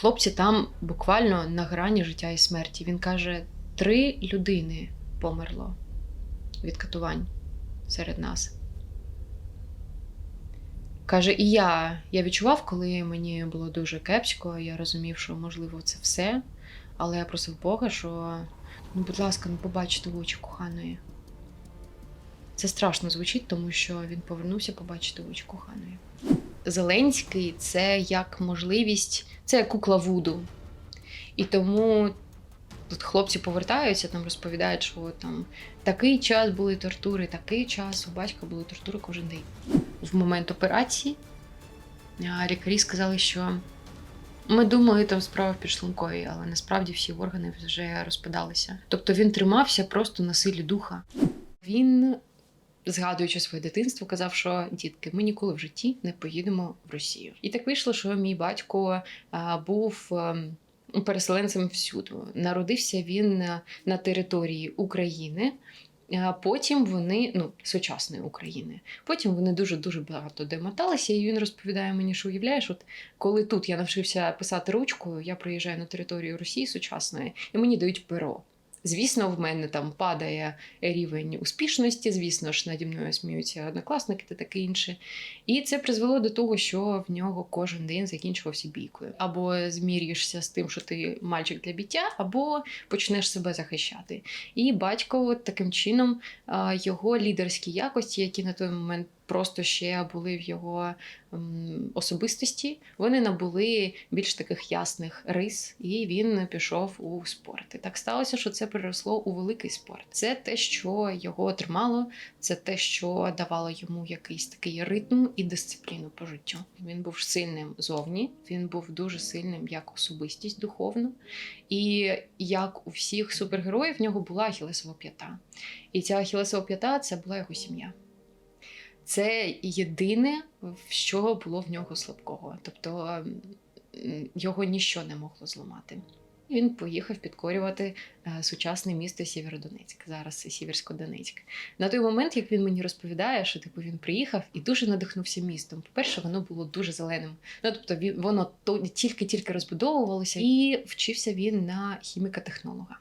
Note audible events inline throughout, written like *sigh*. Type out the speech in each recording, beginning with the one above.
Хлопці там буквально на грані життя і смерті. Він каже: три людини померло від катувань серед нас. Каже, і я, я відчував, коли мені було дуже кепсько, я розумів, що можливо це все. Але я просив Бога, що ну, будь ласка, ну побачити очі коханої. Це страшно звучить, тому що він повернувся побачити очі коханої. Зеленський це як можливість, це як кукла Вуду. І тому тут хлопці повертаються, там розповідають, що там такий час були тортури, такий час у батька були тортури кожен день. В момент операції лікарі сказали, що ми думали, там справа в підшлунковій, але насправді всі органи вже розпадалися. Тобто він тримався просто на силі духа. Він, згадуючи своє дитинство, казав, що дітки, ми ніколи в житті не поїдемо в Росію. І так вийшло, що мій батько а, був. ем, Переселенцем всюду народився він на- на території України. а Потім вони, ну, сучасної України. Потім вони дуже дуже багато де моталися, і він розповідає мені, що уявляєш, от коли тут я навчився писати ручкою, я приїжджаю на територію Росії сучасної, і мені дають перо. Звісно, в мене там падає рівень успішності, звісно ж, наді мною сміються однокласники та таке інше. І це призвело до того, що в нього кожен день закінчувався бійкою. Або змірюєшся з тим, що ти мальчик для біття, або почнеш себе захищати. І батько таким чином його лідерські якості, які на той момент просто ще були в його особистості, вони набули більш таких ясних рис, і він пішов у спорт. І так сталося, що це переросло у великий спорт. Це те, що його тримало, це те, що давало йому якийсь такий ритм і дисципліну по життю. Він був сильним зовні, він був дуже сильним як особистість духовно. І як у всіх супергероїв, в нього була ахілесова п'ята. І ця ахілесова п'ята це була його сім'я. Це єдине, що було в нього слабкого. Тобто його ніщо не могло зламати. Він поїхав підкорювати е, сучасне місто Сєвєродонецьк, зараз це Сіверсько-Донецьк. На той момент, як він мені розповідає, що типу він приїхав і дуже надихнувся містом. По-перше, воно було дуже зеленим. Ну тобто воно тільки-тільки розбудовувалося, і вчився він на хіміка-технолога.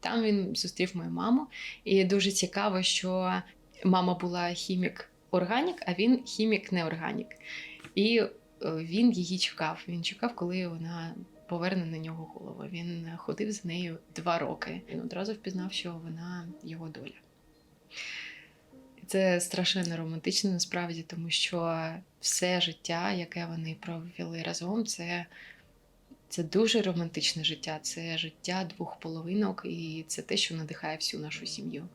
Там він зустрів мою маму, і дуже цікаво, що мама була хімік органік, а він хімік неорганік. І е, він її чекав. Він чекав, коли вона поверне на нього голову. Він ходив з нею два роки. Він одразу впізнав, що вона його доля. Це страшенно романтично насправді, тому що все життя, яке вони провели разом, це, це дуже романтичне життя. Це життя двох половинок, і це те, що надихає всю нашу сім'ю.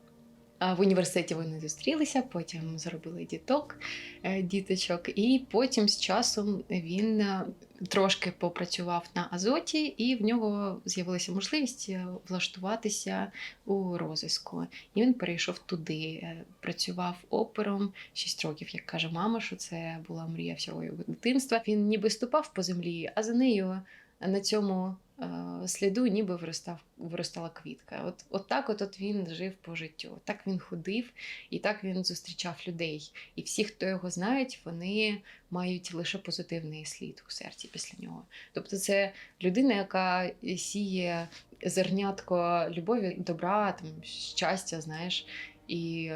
В університеті вони зустрілися, потім зробили діток, е, діточок, і потім з часом він е, трошки попрацював на Азоті, і в нього з'явилася можливість е, влаштуватися у розвитку. І він перейшов туди, е, працював опером 6 років, як каже мама, що це була мрія всього його дитинства. Він ніби ступав по землі, а за нею на цьому сліду ніби виростав, виростала квітка. От, от так от, от він жив по життю. Так він ходив і так він зустрічав людей. І всі, хто його знають, вони мають лише позитивний слід у серці після нього. Тобто, це людина, яка сіє зернятко любові, добра, там, щастя, знаєш. І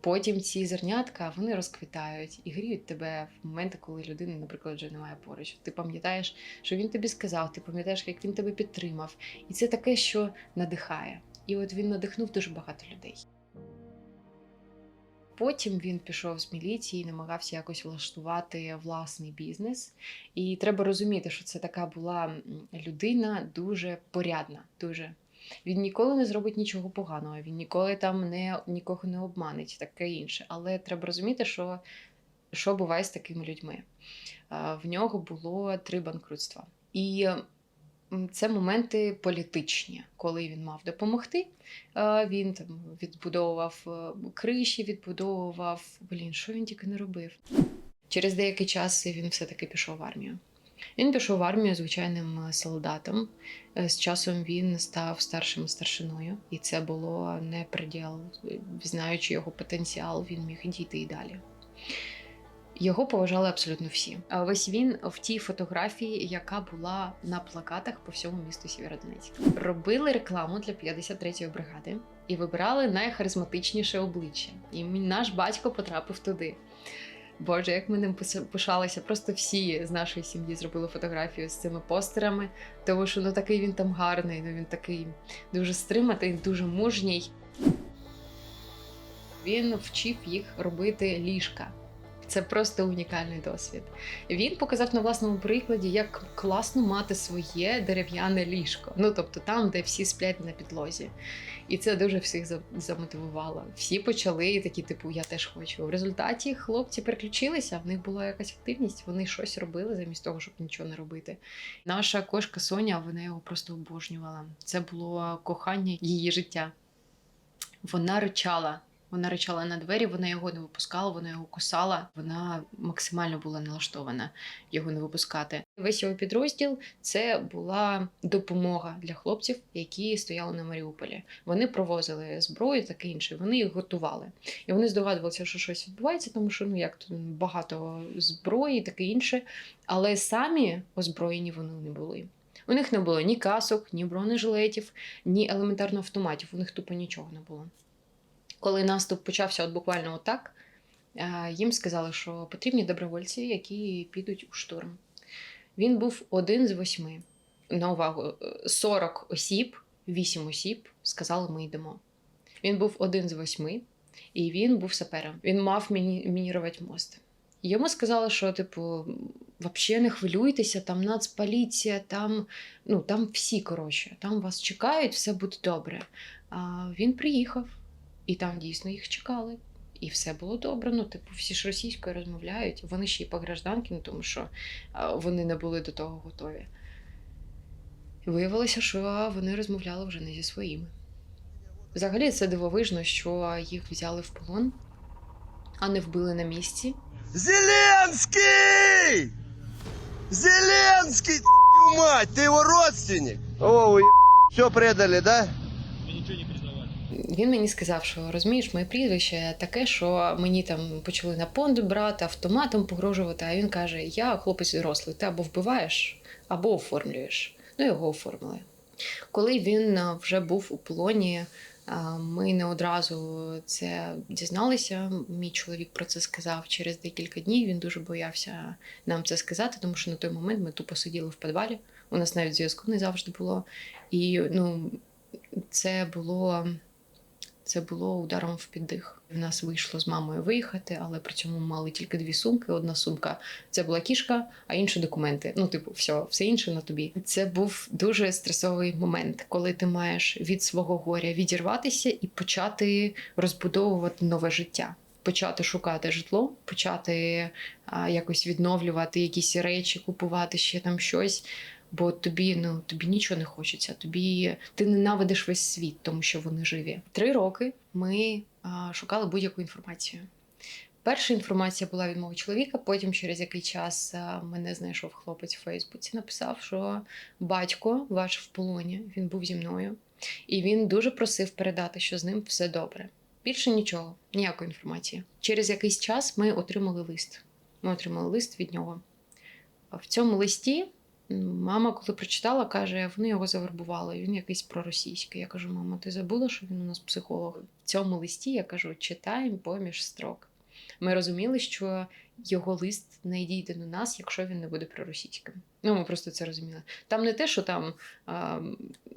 потім ці зернятка вони розквітають і гріють тебе в моменти, коли людини, наприклад, вже немає поруч. Ти пам'ятаєш, що він тобі сказав, ти пам'ятаєш, як він тебе підтримав. І це таке, що надихає. І от він надихнув дуже багато людей. Потім він пішов з міліції, намагався якось влаштувати власний бізнес. І треба розуміти, що це така була людина дуже порядна. Дуже. Він ніколи не зробить нічого поганого, він ніколи там не, нікого не обманить, таке інше. Але треба розуміти, що, що буває з такими людьми. В нього було три банкрутства. І це моменти політичні, коли він мав допомогти. Він там відбудовував е, криші, відбудовував. Блін, що він тільки не робив. Через деякий час він все-таки пішов в армію. Він пішов в армію звичайним е, солдатом. Е, З часом він став старшим старшиною, і це було не приділ. Знаючи його потенціал, він міг дійти і далі. Його поважали абсолютно всі. А ось він в тій фотографії, яка була на плакатах по всьому місту Сєвєродонецьк. Робили рекламу для 53-ї бригади і вибирали найхаризматичніше обличчя. І наш батько потрапив туди. Боже, як ми ним пишалися. Просто всі з нашої сім'ї зробили фотографію з цими постерами, тому що ну такий він там гарний, ну він такий дуже стриматий, дуже мужній. Він вчив їх робити ліжка. Це просто унікальний досвід. Він показав на власному прикладі, як класно мати своє дерев'яне ліжко. Ну тобто там, де всі сплять на підлозі. І це дуже всіх замотивувало. Всі почали такі, типу, я теж хочу. В результаті хлопці переключилися, в них була якась активність, вони щось робили замість того, щоб нічого не робити. Наша кошка Соня, вона його просто обожнювала. Це було кохання її життя. Вона ричала. Вона ричала на двері, вона його не випускала, вона його кусала. Вона максимально була налаштована його не випускати. Весь його підрозділ це була допомога для хлопців, які стояли на Маріуполі. Вони провозили зброю, таке інше. Вони їх готували. І вони здогадувалися, що щось відбувається, тому що ну як тут багато зброї, таке інше. Але самі озброєні вони не були. У них не було ні касок, ні бронежилетів, ні елементарно автоматів. У них тупо нічого не було. Коли наступ почався, от буквально отак, е, їм сказали, що потрібні добровольці, які підуть у штурм. Він був один з восьми. На увагу, е, 40 осіб, 8 осіб сказали, ми йдемо. Він був один з восьми, і він був сапером. Він мав міні- мінірувати мост. Йому сказали, що, типу, взагалі не хвилюйтеся, там нацполіція, там, ну, там всі, коротше, там вас чекають, все буде добре. А він приїхав, і там дійсно їх чекали. І все було добре. Ну, типу, всі ж російською розмовляють. Вони ще й по гражданки, ну тому що вони не були до того готові. І Виявилося, що вони розмовляли вже не зі своїми. Взагалі, це дивовижно, що їх взяли в полон, а не вбили на місці. Зеленский! Зеленский, твою мать, ты его родственник? О, все предали, да? Він мені сказав, що розумієш, моє прізвище таке, що мені там почали на понт брати, автоматом погрожувати. А він каже: Я хлопець дорослий, ти або вбиваєш, або оформлюєш. Ну, його оформили. Коли він вже був у полоні, ми не одразу це дізналися. Мій чоловік про це сказав через декілька днів. Він дуже боявся нам це сказати, тому що на той момент ми тупо сиділи в підвалі. У нас навіть зв'язку не завжди було. І ну, це було це було ударом в піддих. В нас вийшло з мамою виїхати, але при цьому мали тільки дві сумки. Одна сумка це була кішка, а інша документи. Ну, типу, все, все інше на тобі. Це був дуже стресовий момент, коли ти маєш від свого горя відірватися і почати розбудовувати нове життя. Почати шукати житло, почати а, якось відновлювати якісь речі, купувати ще там щось. Бо тобі ну тобі нічого не хочеться. Тобі ти ненавидиш весь світ, тому що вони живі. Три роки ми а, шукали будь-яку інформацію. Перша інформація була від мого чоловіка. Потім, через який час мене знайшов хлопець в Фейсбуці, написав, що батько ваш в полоні, він був зі мною, і він дуже просив передати, що з ним все добре. Більше нічого, ніякої інформації. Через якийсь час ми отримали лист. Ми отримали лист від нього. В цьому листі Мама, коли прочитала, каже, вони його завербували, він якийсь проросійський. Я кажу, мама, ти забула, що він у нас психолог? В цьому листі я кажу, читаємо поміж строк. Ми розуміли, що його лист не дійде до нас, якщо він не буде проросійським. Ну, ми просто це розуміли. Там не те, що там а,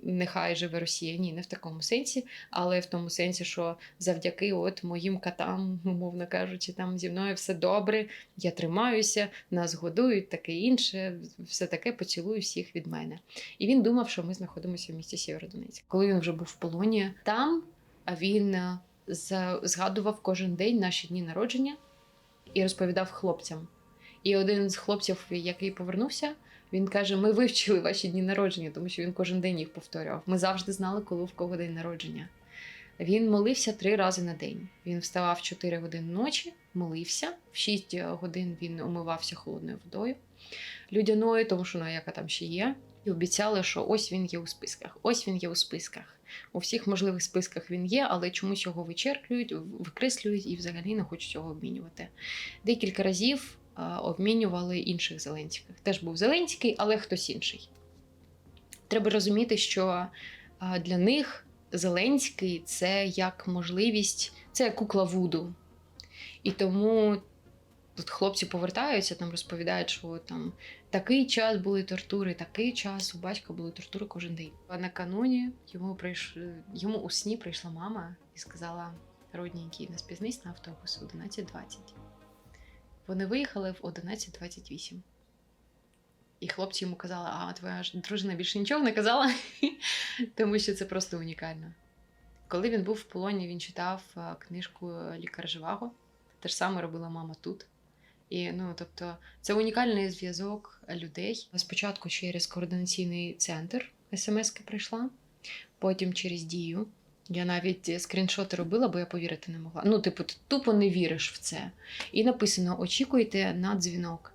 нехай живе Росія, ні, не в такому сенсі, але в тому сенсі, що завдяки от моїм катам, умовно кажучи, там зі мною все добре, я тримаюся, нас годують, таке інше, все таке поцілую всіх від мене. І він думав, що ми знаходимося в місті Сєвєродонецьк. Коли він вже був в полоні, там він згадував кожен день наші дні народження і розповідав хлопцям. І один з хлопців, який повернувся, він каже: Ми вивчили ваші дні народження, тому що він кожен день їх повторював. Ми завжди знали, коли в кого день народження. Він молився три рази на день. Він вставав в 4 години ночі, молився, в 6 годин він умивався холодною водою, людяною, тому що ну, яка там ще є. І обіцяли, що ось він є у списках, ось він є у списках. У всіх можливих списках він є, але чомусь його вичерклюють, викреслюють і взагалі не хочуть його обмінювати. Декілька разів обмінювали інших Зеленських. Теж був Зеленський, але хтось інший. Треба розуміти, що для них Зеленський це як можливість, це як кукла Вуду. І тому тут хлопці повертаються, там розповідають, що там такий час були тортури, такий час у батька були тортури кожен день. А накануні йому прийш... йому у сні прийшла мама і сказала: родненький, не спізнись на автобус 11.20. Вони виїхали в 11.28. І хлопці йому казали, а твоя ж дружина більше нічого не казала, *laughs* тому що це просто унікально. Коли він був в полоні, він читав е, книжку Лікар Живаго. Те ж саме робила мама тут. І ну, тобто, це унікальний зв'язок людей. Спочатку через координаційний центр смс-ки прийшла, потім через дію. Я навіть скріншоти робила, бо я повірити не могла. Ну, типу, ти тупо не віриш в це. І написано: очікуйте на дзвінок.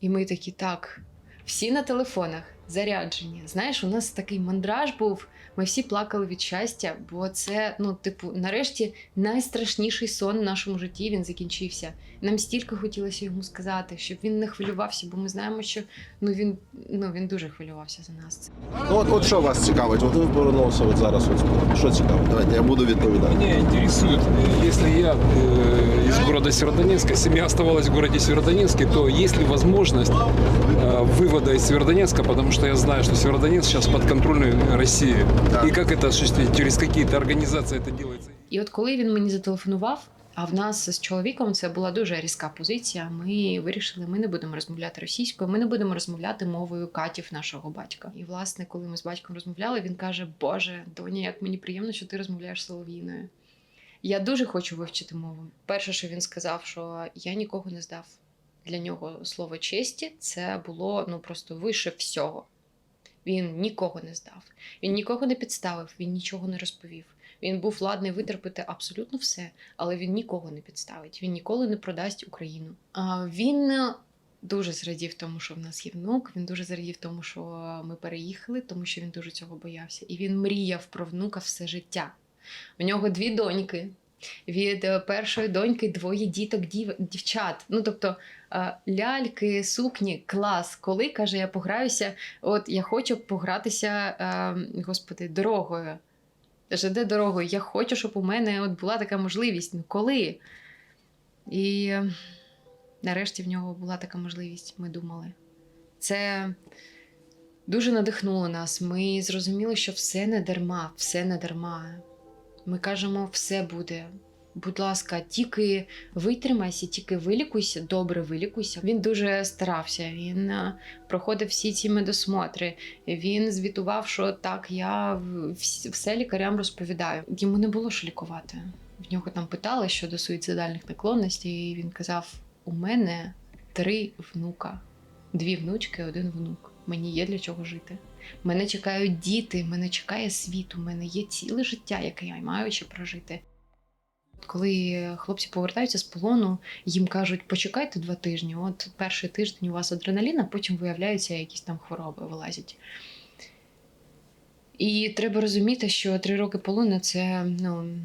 І ми такі, так, всі на телефонах заряджені. Знаєш, у нас такий мандраж був. Ми всі плакали від щастя, бо це, ну, типу, нарешті найстрашніший сон в нашому житті він закінчився. Нам стільки хотілося йому сказати, щоб він не хвилювався, бо ми знаємо, що ну він ну він дуже хвилювався за нас. Ну, от, от що вас цікавить? От ви повернулися от зараз. От, що цікаво? Давайте я буду відповідати. Меня интересует, э, если я э, из города Северодонецка, семья оставалась в городе Северодонецке, то есть ли возможность э, вывода из Северодонецка, потому что я знаю, что Северодонецк сейчас подконтрольный России. Да. И как это осуществить? Через какие-то организации это делается? І от коли він мені зателефонував, а в нас з чоловіком це була дуже різка позиція. Ми вирішили, ми не будемо розмовляти російською, ми не будемо розмовляти мовою катів нашого батька. І власне, коли ми з батьком розмовляли, він каже: Боже, доня, як мені приємно, що ти розмовляєш солов'їною. Я дуже хочу вивчити мову. Перше, що він сказав, що я нікого не здав. Для нього слово честі це було ну просто вище всього. Він нікого не здав, він нікого не підставив, він нічого не розповів. Він був ладний витерпіти абсолютно все, але він нікого не підставить. Він ніколи не продасть Україну. А він дуже зрадів тому, що в нас є внук. Він дуже зрадів тому, що ми переїхали, тому що він дуже цього боявся. І він мріяв про внука все життя. У нього дві доньки. Від е, першої доньки двоє діток, дів... дівчат. Ну тобто е, ляльки, сукні, клас. Коли каже, я пограюся, от я хочу погратися, е, господи, дорогою. ЖД дорогою. Я хочу, щоб у мене от була така можливість. Ну коли? І нарешті в нього була така можливість, ми думали. Це дуже надихнуло нас. Ми зрозуміли, що все не дарма, все не дарма. Ми кажемо, все буде. Будь ласка, тільки витримайся, тільки вилікуйся, добре вилікуйся. Він дуже старався. Він е, проходив всі ці медосмотри. Він звітував, що так, я все лікарям розповідаю. Йому не було що лікувати. В нього там питали щодо суїцидальних наклонностей, і він казав: у мене три внука, дві внучки, один внук. Мені є для чого жити. Мене чекають діти, мене чекає світ, у мене є ціле життя, яке я маю ще прожити. Коли хлопці повертаються з полону, їм кажуть, почекайте два тижні. От перший тиждень у вас адреналін, а потім виявляються якісь там хвороби вилазять. І треба розуміти, що три роки полону це ну,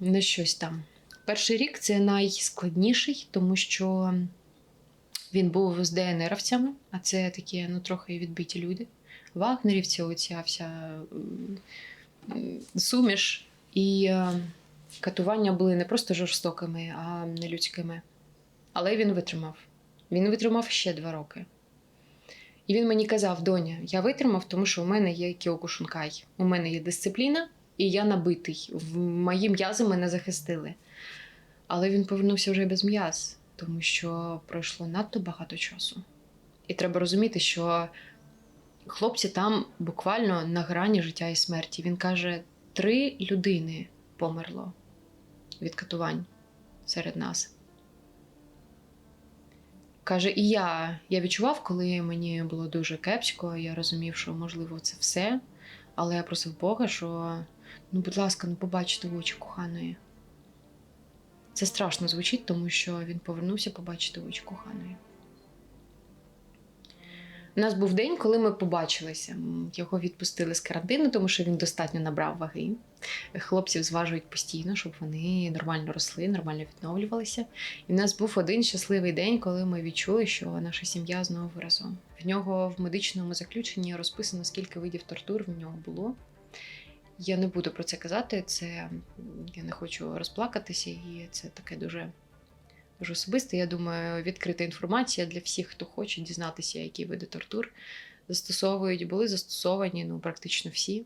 не щось там. Перший рік це найскладніший, тому що він був з ДНРовцями, а це такі ну, трохи відбиті люди. Вагнерівці, оця вся суміш. І е, катування були не просто жорстокими, а нелюдськими. Але він витримав. Він витримав ще два роки. І він мені казав: доня, я витримав, тому що у мене є кіокушункай. У мене є дисципліна, і я набитий. Мої м'язи мене захистили. Але він повернувся вже без м'яз, тому що пройшло надто багато часу. І треба розуміти, що хлопці там буквально на грані життя і смерті. Він каже: три людини померло від катувань серед нас. Каже, і я, я відчував, коли мені було дуже кепсько, я розумів, що можливо це все. Але я просив Бога, що ну, будь ласка, ну побачити очі коханої. Це страшно звучить, тому що він повернувся побачити в очі коханої. У нас був день, коли ми побачилися. Його відпустили з карантину, тому що він достатньо набрав ваги. Хлопців зважують постійно, щоб вони нормально росли, нормально відновлювалися. І в нас був один щасливий день, коли ми відчули, що наша сім'я знову разом. В нього в медичному заключенні розписано, скільки видів тортур в нього було. Я не буду про це казати, це я не хочу розплакатися, і це таке дуже, дуже особисте. Я думаю, відкрита інформація для всіх, хто хоче дізнатися, які види тортур застосовують, були застосовані ну, практично всі.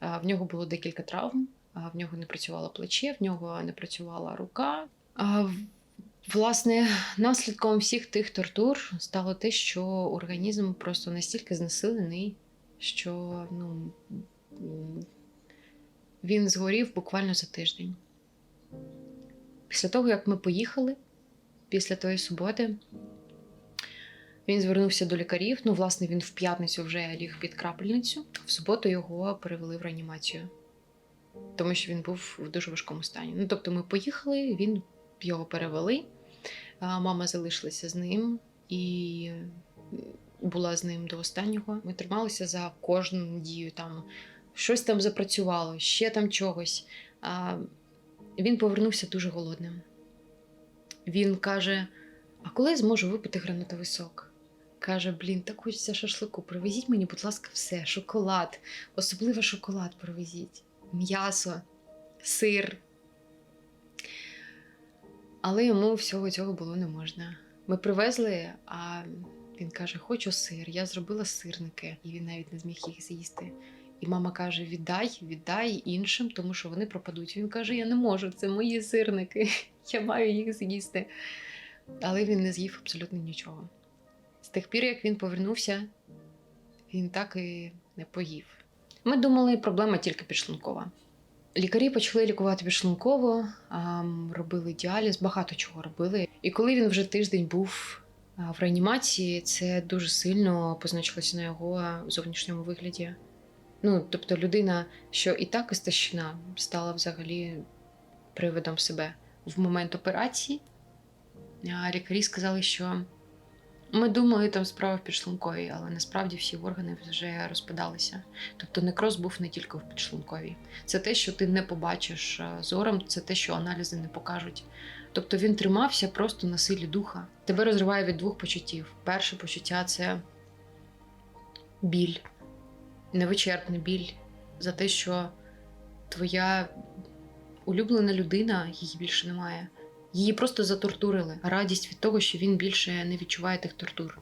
В нього було декілька травм, в нього не працювало плече, в нього не працювала рука. Власне, наслідком всіх тих тортур стало те, що організм просто настільки знесилений, що ну, він згорів буквально за тиждень. Після того, як ми поїхали, після тої суботи, він звернувся до лікарів. Ну, власне, він в п'ятницю вже ліг під крапельницю. В суботу його перевели в реанімацію, тому що він був в дуже важкому стані. Ну, тобто, ми поїхали, він його перевели. Мама залишилася з ним і була з ним до останнього. Ми трималися за кожну дію. Там щось там запрацювало, ще там чогось. Він повернувся дуже голодним. Він каже: А коли я зможу випити гранатовий сок? Каже: Блін, так хочеться шашлику. Привезіть мені, будь ласка, все, шоколад, особливо шоколад привезіть, м'ясо, сир. Але йому всього цього було не можна. Ми привезли, а він каже: Хочу сир. Я зробила сирники, і він навіть не зміг їх з'їсти. І мама каже: Віддай, віддай іншим, тому що вони пропадуть. Він каже: Я не можу, це мої сирники, я маю їх з'їсти. Але він не з'їв абсолютно нічого. З тих пір, як він повернувся, він так і не поїв. Ми думали, проблема тільки підшлункова. Лікарі почали лікувати підшлунково, робили діаліз, багато чого робили. І коли він вже тиждень був в реанімації, це дуже сильно позначилося на його зовнішньому вигляді. Ну, тобто, людина, що і так істощена, стала взагалі привидом себе в момент операції. Лікарі сказали, що ми думали, там справа в підшлунковій, але насправді всі органи вже розпадалися. Тобто некроз був не тільки в підшлунковій. Це те, що ти не побачиш е, зором, це те, що аналізи не покажуть. Тобто він тримався просто на силі духа. Тебе розриває від двох почуттів. Перше почуття це біль, невичерпний біль за те, що твоя улюблена людина, її більше немає. Її просто затортурили. Радість від того, що він більше не відчуває тих тортур.